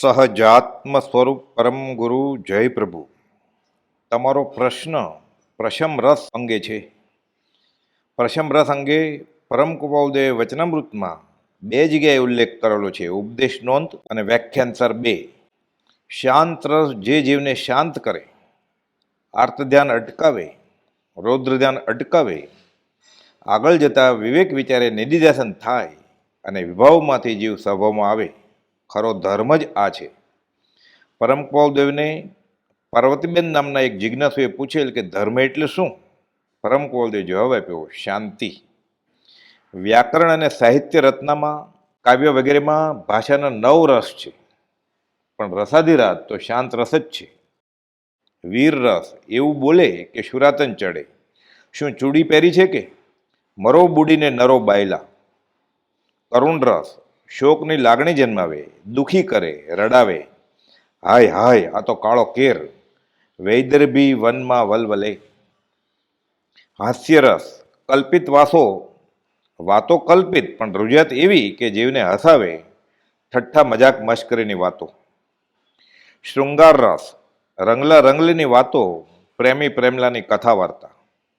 સહજાત્મ સ્વરૂપ પરમ ગુરુ જય પ્રભુ. તમારો પ્રશ્ન પ્રશમ રસ અંગે છે. પ્રશમ રસ અંગે પરમ કુપાલદેવ વચનામૃતમાં બે જગ્યાએ ઉલ્લેખ કરેલો છે. ઉપદેશ નોંધ અને વ્યાખ્યાન સર બે. શાંત રસ જે જીવને શાંત કરે, આર્ત ધ્યાન અટકાવે, રૌદ્ર ધ્યાન અટકાવે, આગળ જતા વિવેક વિચારે નિધિધ્યાસન થાય અને વિભાવમાંથી જીવ સ્વભાવમાં આવે. ખરો ધર્મ જ આ છે. પરમ દેવને પાર્વતીબેન નામના એક જિજ્ઞાસુએ પૂછેલ કે ધર્મ એટલે શું? પરમ દેવ જવાબ આપ્યો, શાંતિ. વ્યાકરણ અને સાહિત્ય રત્નામાં, કાવ્ય વગેરેમાં ભાષાના નવ રસ છે. પણ રસાધિરાત તો શાંત રસ જ છે. વીર રસ, એવું બોલે કે શુરાતન ચડે. શું ચૂડી પહેરી છે કે? મરો બુડીને નરો બાયલા. કરુણ રસ શોકની લાગણી જન્માવે, દુખી કરે, રડાવે. હાય હાય, આ તો કાળો કેર. વૈદર્ભી વનમાં વલવલે. હાસ્યરસ, કલ્પિત વાસો. વાતો કલ્પિત, પણ રૂજિયાત એવી કે જીવને હસાવે. ઠઠ્ઠા મજાક મશ્કરીની વાતો. શૃંગાર રસ, રંગલા રંગલીની વાતો, પ્રેમી પ્રેમલાની કથા વાર્તા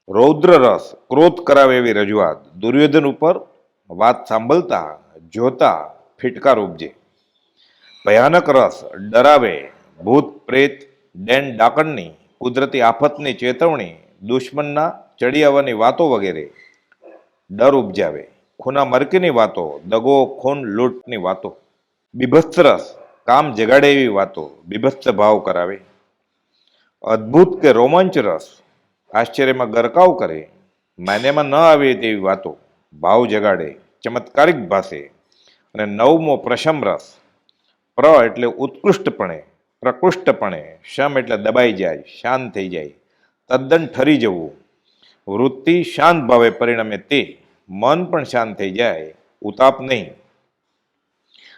રૌદ્ર રસ, ક્રોધ કરાવે એવી રજૂઆત. દુર્યોધન ઉપર વાત સાંભળતા જોતા ફિટકાર ઉપજે. ભયાનક રસ ડરાવે ભૂત પ્રેત ડેન ડાકણની કુદરતી આફતની ચેતવણી દુશ્મનના ચડી આવવાની વાતો વગેરે. ડર ઉપજાવે ખૂના મરકીની વાતો, દગો, ખૂન, લૂંટની વાતો. બીભત્સ રસ કામ જગાડે એવી વાતો બીભત્સ ભાવ કરાવે. અદ્ભુત કે રોમાંચ રસ આશ્ચર્યમાં ગરકાવ કરે, માન્યમાં ન આવે તેવી વાતો ભાવ જગાડે, ચમત્કારિક ભાષે અને નવમો પ્રશમ રસ. પ્ર એટલે ઉત્કૃષ્ટપણે, પ્રકૃષ્ટપણે, શમ એટલે દબાઈ જાય, શાંત થઈ જાય, તદ્દન ઠરી જવું. વૃત્તિ શાંત ભાવે, પરિણમે તે, મન પણ શાંત થઈ જાય, ઉતાપ નહીં.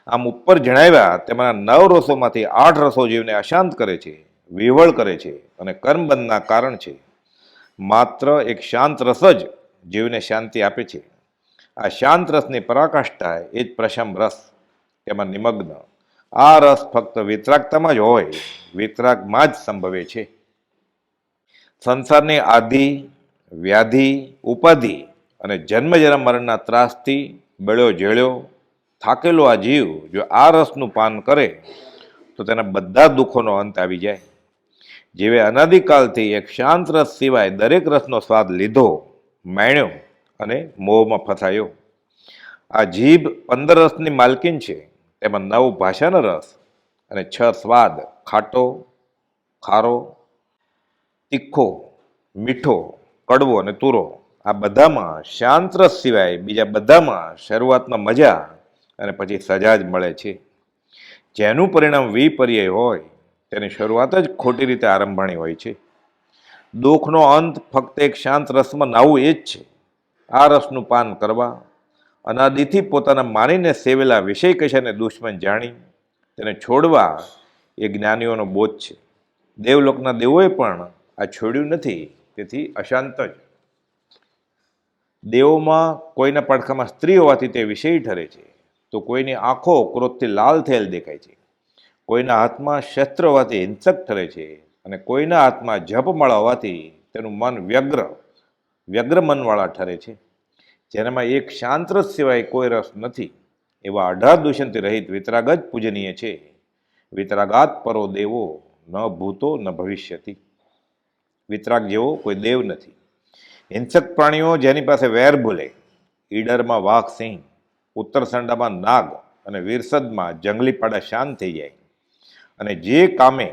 આમ ઉપર જણાવ્યા તેમાંના નવ રસોમાંથી આઠ રસો જીવને અશાંત કરે છે, વિવળ કરે છે અને કર્મબંધના કારણ છે. માત્ર એક શાંત રસ જ જીવને શાંતિ આપે છે. આ શાંત રસની પરાકાષ્ઠા એ જ પ્રશમ રસ, તેમાં નિમગ્ન. આ રસ ફક્ત વિતરાગતામાં જ હોય, વિતરાગમાં જ સંભવે છે. સંસારની આધિ વ્યાધિ, ઉપાધિ અને જન્મ જન્મ મરણના ત્રાસથી બળ્યો, જેળ્યો, થાકેલો આ જીવ જો આ રસનું પાન કરે, તો તેના બધા દુઃખોનો અંત આવી જાય. જેવે અનાદિકાલથી એક શાંત રસ સિવાય દરેક રસનો સ્વાદ લીધો, માણ્યો અને મોહમાં ફસાયો. આ જીભ પંદર રસની માલકીન છે. તેમાં નવ ભાષાનો રસ અને છ સ્વાદ. ખાટો, ખારો, તીખો, મીઠો, કડવો અને તુરો. આ બધામાં શાંત રસ સિવાય બીજા બધામાં શરૂઆતમાં મજા અને પછી સજા જ મળે છે. જેનું પરિણામ વિપર્યય હોય, તેની શરૂઆત જ ખોટી રીતે આરંભાણી હોય છે. દુઃખનો અંત ફક્ત એક શાંત રસમાં નાવું એ જ છે. આ રસનું પાન કરવા અનાદિથી પોતાના માનીને સેવેલા વિષય કશાને દુશ્મન જાણી તેને છોડવા એ જ્ઞાનીઓનો બોધ છે. દેવલોકના દેવોએ પણ આ છોડ્યું નથી, તેથી અશાંત જ. દેવોમાં કોઈના પડખામાં સ્ત્રી હોવાથી તે વિષય ઠરે છે. તો કોઈની આંખો ક્રોધથી લાલ થયેલ દેખાય છે. કોઈના હાથમાં શસ્ત્ર હોવાથી હિંસક ઠરે છે અને કોઈના હાથમાં જપમાળા હોવાથી તેનું મન વ્યગ્ર વ્યગ્ર મનવાળા ઠરે છે. જેનામાં એક શાંત સિવાય કોઈ રસ નથી, એવા અઢાર દૂષણથી રહિત વિતરાગ જ પૂજનીય છે. વિતરાગાત પરો દેવો, ન ભૂતો ન ભવિષ્યથી વિતરાગ જેવો કોઈ દેવ નથી. હિંસક પ્રાણીઓ જેની પાસે વેર બોલે ઈડરમાં વાઘ, સિંહ, ઉત્તર સંડામાં નાગ અને વિરસદમાં જંગલી પાડા શાંત થઈ જાય. અને જે કામે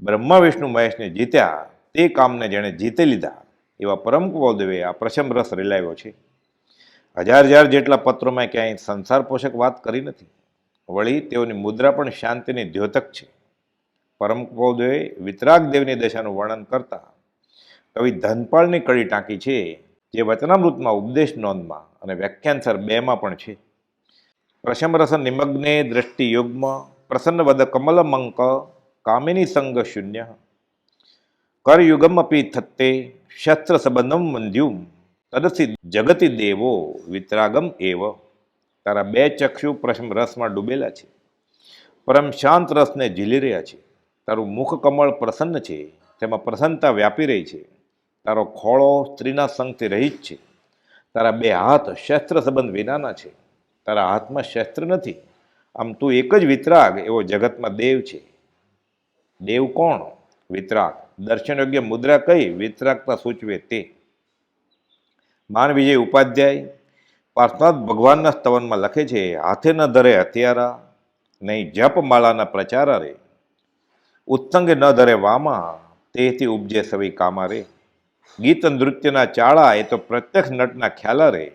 બ્રહ્મા, વિષ્ણુ, મહેશને જીત્યા, તે કામને જેણે જીતી લીધા એવા પરમ કુવલદેવે આ પ્રશમ રસ રેલાવ્યો છે. હજાર હજાર જેટલા પત્રોમાં ક્યાંય સંસાર પોષક વાત કરી નથી. વળી તેઓની મુદ્રા પણ શાંતિની દ્યોતક છે. પરમ કુવલદેવે વિતરાગ દેવની દશાનું વર્ણન કરતા કવિ ધનપાળની કડી ટાંકી છે, જે વચનામૃતમાં ઉપદેશ નોંધમાં અને વ્યાખ્યાનસર બેમાં પણ છે. પ્રશમ રસ નિમગ્ને દ્રષ્ટિયુગ્મ યુગ્મ, પ્રસન્ન કમલમંક, કામિની સંગ શૂન્ય. કરયુગમ અપી થત્તે શસ્ત્ર સંબંધમ મંધ્યુમ તદસી જગતિ દેવો વિતરાગમ એવ તારા બે ચક્ષુ પ્રશ્ન રસમાં ડૂબેલા છે। પરમ શાંત રસને ઝીલી રહ્યા છે। તારું મુખ કમળ પ્રસન્ન છે। તેમાં પ્રસન્નતા વ્યાપી રહી છે। તારો ખોળો સ્ત્રીના સંગથી રહિત છે। તારા બે હાથ શસ્ત્ર સંબંધ વિનાના છે। તારા હાથમાં શસ્ત્ર નથી। આમ તું એક જ વિતરાગ એવો જગતમાં દેવ છે। દેવ કોણ? વિતરાગ દર્શન યોગ્ય મુદ્રા કઈ? વિતરાકતા સૂચવે તે. માન વિજય ઉપાધ્યાય. પાર્થનાથ ભગવાનના સ્તવનમાં લખે છે, હાથે ન ધરે હથિયારા, નહીં જપ માળાના પ્રચારા રે ઉત્સંગ ન ધરે વામા તેથી ઉપજે સવી કામા રે ગીત નૃત્યના ચાળા, એ તો પ્રત્યક્ષ નટના ખ્યાલા રે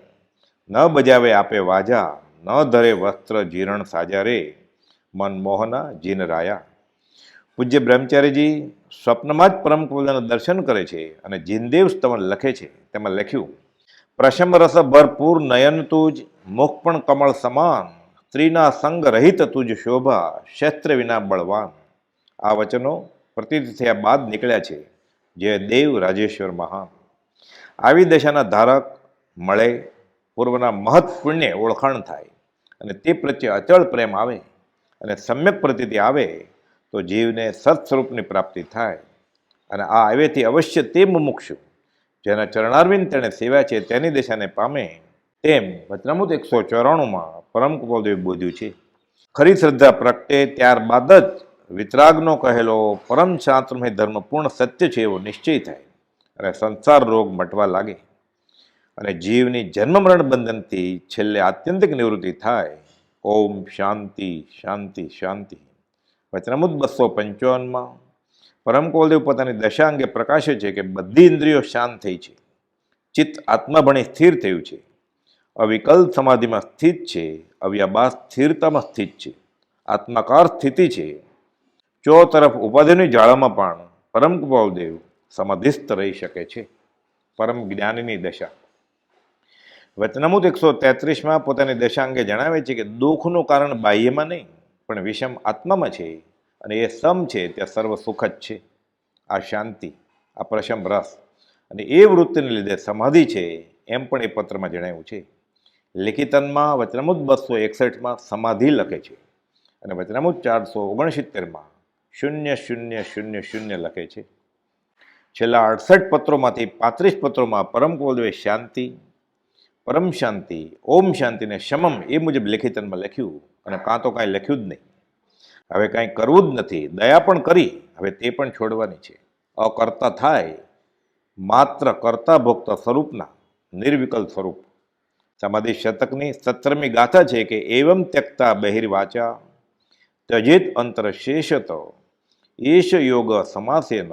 ન બજાવે આપે વાજા, ન ધરે વસ્ત્ર જીરણ સાજા રે. મનમોહના જીન રાયા પૂજ્ય બ્રહ્મચારીજી સ્વપ્નમાં જ પરમ કુલના દર્શન કરે છે અને જીનદેવ સ્તવન લખે છે. તેમાં લખ્યું પ્રશમ રસ ભરપૂર નયન તુજ, મુખ પણ કમળ સમાન, સ્ત્રીના સંગ રહિત તુજ શોભા, શસ્ત્ર વિના બળવાન. આ વચનો પ્રતીત થયા બાદ નીકળ્યા છે. જે દેવ રાજેશ્વર મહાન. આવી દશાના ધારક, મળે, પૂર્વના મહત પુણ્ય ઓળખાણ થાય અને તે પ્રત્યે અચળ પ્રેમ આવે અને સમ્યક પ્રતીતિ આવે તો જીવને સત્સ્વરૂપની પ્રાપ્તિ થાય. અને આ આવેથી અવશ્ય તે મુમુક્ષુ. જેના ચરણારવિંદ તેણે સેવા છે તેની દિશાને પામે તેમ વચનામૃત એકસો ચોરાણુંમાં પરમ કૃપાલદેવ બોધ્યું છે. ખરી શ્રદ્ધા પ્રગટે ત્યારબાદ જ વિતરાગનો કહેલો પરમ શાંતમય ધર્મ પૂર્ણ સત્ય છે એવો નિશ્ચય થાય અને સંસાર રોગ મટવા લાગે. અને જીવની જન્મ મરણ બંધનથી છેલ્લે આત્યંતિક નિવૃત્તિ થાય. ઓમ શાંતિ શાંતિ શાંતિ. વચનામૃત બસો પંચાવનમાં. પરમ કુલદેવ પોતાની દશા અંગે પ્રકાશે છે કે બધી ઇન્દ્રિયો શાંત થઈ છે. ચિત્ત આત્માભણી સ્થિર થયું છે. અવિકલ્પ સમાધિમાં સ્થિત છે. અવ્યાબા સ્થિરતામાં સ્થિત છે. આત્માકાર સ્થિતિ છે. ચો તરફ ઉપાધિની જાળામાં પણ પરમ કુપાલદેવ સમાધિસ્થ રહી શકે છે. પરમ જ્ઞાનીની દશા. વચનામૃત એકસો તેત્રીસમાં પોતાની દશા અંગે જણાવે છે કે દુઃખનું કારણ બાહ્યમાં નહીં. પણ વિષમ આત્મામાં છે અને એ સમ છે, ત્યાં સર્વ સુખ જ છે. આ શાંતિ, આ પ્રશમ રસ અને એ વૃત્તિને લીધે સમાધિ છે, એમ પણ એ પત્રમાં જણાવ્યું છે. લેખિતનમાં વચનામુદ બસો એકસઠમાં સમાધિ લખે છે અને વચનામુદ ચારસો ઓગણસિત્તેરમાં શૂન્ય શૂન્ય શૂન્ય શૂન્ય લખે છે. છેલ્લા અડસઠ પત્રોમાંથી પાંત્રીસ પત્રોમાં પરમ કુલદેવે શાંતિ, પરમ શાંતિ, ઓમ શાંતિને શમમ એ મુજબ લેખિતનમાં લખ્યું અને કાં તો કાંઈ લખ્યું જ નહીં. હવે કાંઈ કરવું જ નથી. દયા પણ કરી. હવે તે પણ છોડવાની છે. અકર્તા થાય. માત્ર કરતા ભોગતા સ્વરૂપના નિર્વિકલ્પ સ્વરૂપ. સમાધિ શતકની સત્રમી ગાથા છે કે એવમ ત્યક્તા બહિર્વાચા. ત્યજેત અંતર શેષત એશ યોગ સમાસેન.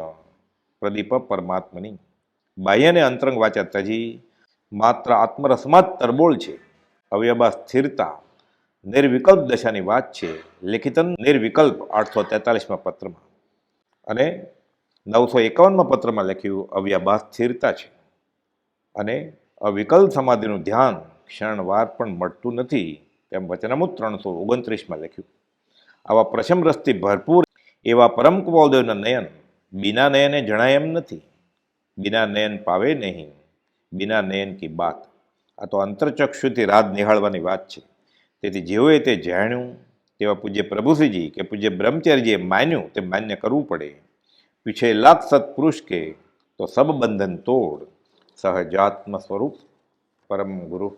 પ્રદીપ પરમાત્મની. બાહ્યને અંતરંગ વાચા તજી માત્ર આત્મરસમાં જ તરબોળ છે. અવ્યબા સ્થિરતા. નિર્વિકલ્પ દશાની વાત છે. લેખિતન નિર્વિકલ્પ આઠસો તેતાલીસમાં પત્રમાં. અને નવસો એકાવનમાં પત્રમાં લખ્યું અવ્યાભાસ સ્થિરતા છે. અને અવિકલ્પ સમાધિનું ધ્યાન ક્ષણવાર પણ મળતું નથી. તેમ વચનામૃત ત્રણસો ઓગણત્રીસમાં લખ્યું. આવા પ્રશમ રસથી ભરપૂર એવા પરમ કુમાલદેવના નયન બિના નયને જણાય એમ નથી. બિના નયન પાવે નહીં. બિના નયન કી બાત. આ તો અંતરચક્ષુથી રાત નિહાળવાની વાત છે. તેથી જેઓએ તે જાણ્યું, તેવા પૂજ્ય પ્રભુશ્રીજી કે પૂજ્ય બ્રહ્મચર્યજીએ માન્યું, તે માન્ય કરવું પડે. પીછે લાખ સત્પુરુષ કે તો સબ બંધન તોડ સહજાત્મ સ્વરૂપ પરમ ગુરુ